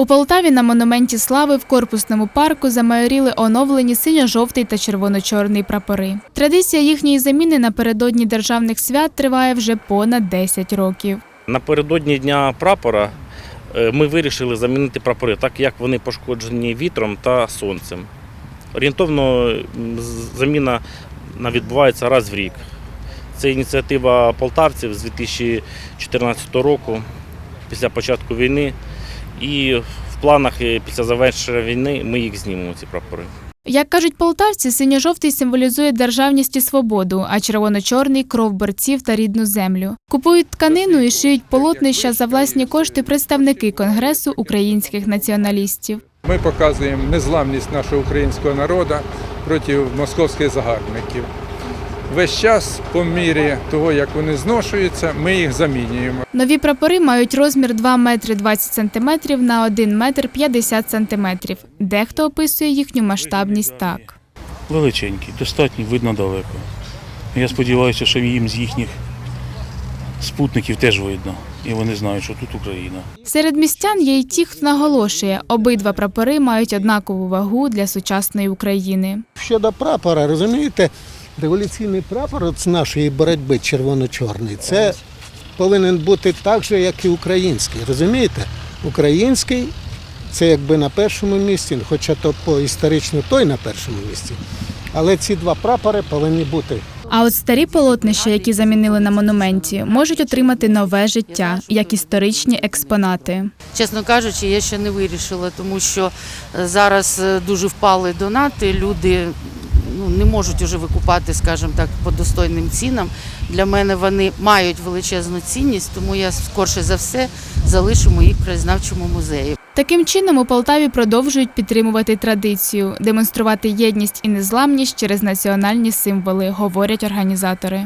У Полтаві на монументі слави в корпусному парку замайоріли оновлені синьо-жовтий та червоно-чорний прапори. Традиція їхньої заміни напередодні державних свят триває вже понад 10 років. Напередодні дня прапора е, ми вирішили замінити прапори, так як вони пошкоджені вітром та сонцем. Орієнтовно заміна відбувається раз в рік. Це ініціатива полтавців з 2014 року, після початку війни. І в планах е, після завершення війни ми їх знімемо, ці прапори. Як кажуть полтавці, синьо-жовтий символізує державність і свободу, а червоно-чорний кров борців та рідну землю. Купують тканину і шиють полотнища за власні кошти представники Конгресу українських націоналістів. Ми показуємо незламність нашого українського народу проти московських загарбників. Весь час, по мірі того, як вони зношуються, ми їх замінюємо. Нові прапори мають розмір 2 метри 20 сантиметрів на 1 метр 50 сантиметрів. Дехто описує їхню масштабність так. Величенький, достатньо видно далеко. Я сподіваюся, що їм з їхніх спутників теж видно. І вони знають, що тут Україна. Серед містян є й ті, хто наголошує, обидва прапори мають однакову вагу для сучасної України. Щодо прапора, розумієте, революційний прапор з нашої боротьби червоно-чорний, це повинен бути так же, як і український. Розумієте? Український це якби на першому місці, хоча то по історично той на першому місці. Але ці два прапори повинні бути А от старі полотнища, які замінили на монументі, можуть отримати нове життя як історичні експонати. Чесно кажучи, я ще не вирішила, тому що е, зараз е, дуже впали донати. Люди не можуть уже викупати, скажімо так, по достойним цінам. Для мене вони мають величезну цінність, тому я скорше за все залишу їх в краєзнавчому музеї. Таким чином у Полтаві продовжують підтримувати традицію, демонструвати єдність і незламність через національні символи, говорять організатори.